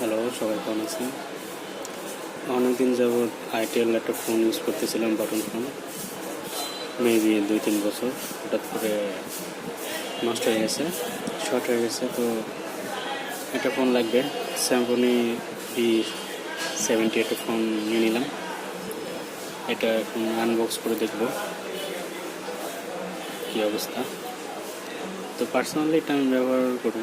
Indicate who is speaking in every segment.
Speaker 1: Hello, সবাই কেমন আছেন? অনেকদিন যাবৎ আইটেল একটা ফোন ইউজ করতেছিলাম বাটন ফোন। মেবি দুই তিন বছর, হঠাৎ করে নষ্ট হয়ে গেছে শর্ট হয়ে গেছে, তো একটা ফোন লাগবে স্যামসনি বি সেভেন্টি একটা ফোন নিয়ে নিলাম। এটা এখন আনবক্স করে দেখব, কী অবস্থা। তো পার্সোনালি এটা আমি ব্যবহার করব।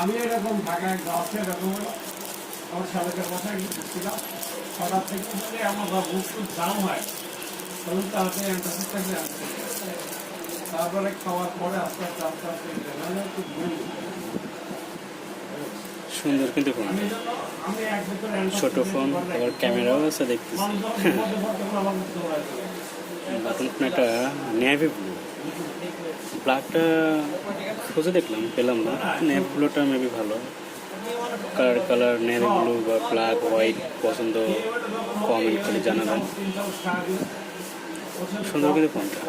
Speaker 2: আমি এরকম ঢাকায় গাছে এরকম আমার সাবেকের বাসায় ছিলাম হঠাৎ থেকে উঠলে আমার বা বুক খুব দাম হয়। তখন তাড়াতাড়ি অ্যান্টাসিডটাকে আনতে তারপরে খাওয়ার পরে আস্তে আস্তে আস্তে আস্তে খুব
Speaker 1: সুন্দর কিন্তু ফোন। ছোট ফোন আবার ক্যামেরাও আছে দেখতেছি। একটা নেভি ব্লু ব্ল্যাকটা খুঁজে দেখলাম, পেলাম না। নেভি ব্লুটা মেবি ভালো। কালার কালার নেভি ব্লু বা ব্ল্যাক হোয়াইট পছন্দ কমেন্ট করে জানাবেন। সুন্দর কিন্তু ফোনটা।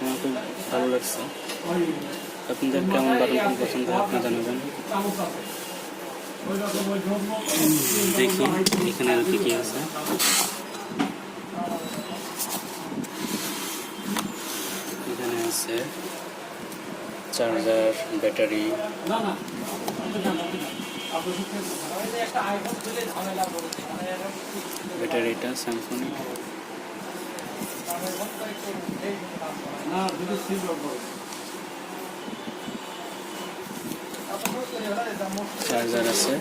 Speaker 1: আমার খুব ভালো লাগছে। আপনাদের কেমন বাটন ফোন পছন্দ আপনি জানাবেন। দেখি, এখানে আর কি কি আছে এখানে আছে। Charger battery. ব্যাটারিটা স্যামসং চার্জার আছে।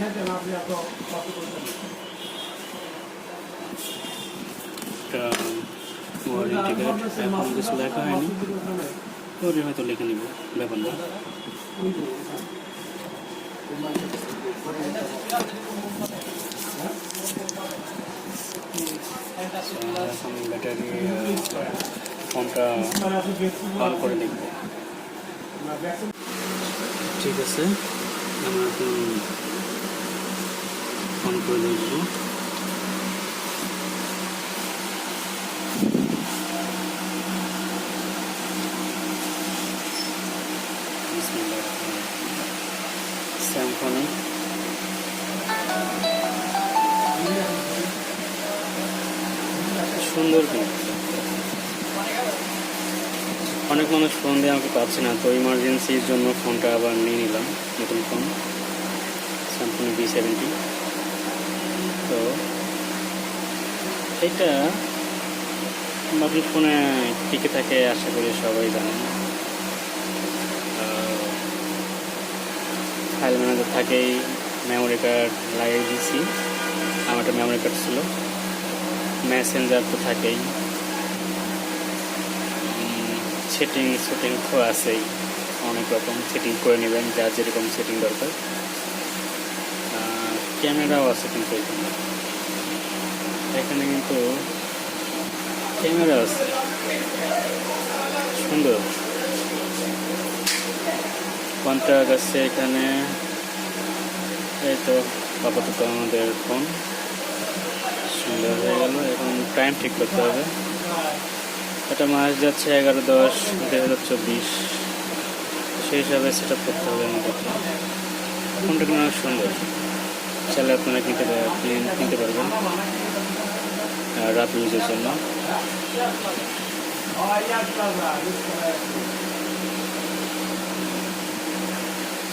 Speaker 2: খাইতেন আপনি এত কত করতেন
Speaker 1: একটা ওয়ারেন্টি কার্ড এখন কিছু লেখা হয়নি। ওরে হয়তো লিখে নিব, ব্যাপার না। এখন ব্যাটারি ফোনটা অন করে দেখব ঠিক আছে, আমরা এখন অন করে দেখব স্যামসনিক সুন্দর অনেক মানুষ ফোন দিয়ে আমাকে পাচ্ছে না, তো ইমার্জেন্সির জন্য ফোনটা আবার নিয়ে নিলাম, নতুন ফোন স্যামসং বি সেভেন্টি তো এটা নতুন ফোনে টিকে থাকে, আশা করি সবাই জানেন ম্যানেজার থাকেই মেমোরি কার্ড লাগিয়ে দিয়েছি আমার একটা মেমোরি কার্ড ছিল। মেসেঞ্জার তো থাকেই। সেটিং সেটিং তো আছেই। অনেক রকম সেটিং করে নেবেন যার যেরকম সেটিং দরকার। ক্যামেরাও আছে কিন্তু এখানে। এখানে কিন্তু ক্যামেরা আছে। সুন্দর। কন্ট্রাক্ট আছে এখানে। এই তো আপাতত আমাদের ফোন সুন্দর হয়ে গেল। এখন টাইম ঠিক করতে হবে। এটা মাস যাচ্ছে এগারো দশ হাজার চব্বিশ। সেই হিসাবে সেট আপ করতে হবে আমাদের। ফোনটা কিন্তু অনেক সুন্দর। চাইলে আপনারা কিনতে কিনতে পারবেন। রাফ ইউজের জন্য।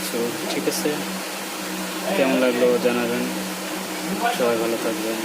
Speaker 1: সো ঠিক আছে? কেমন লাগল জানাবেন? সবাই ভালো থাকবেন।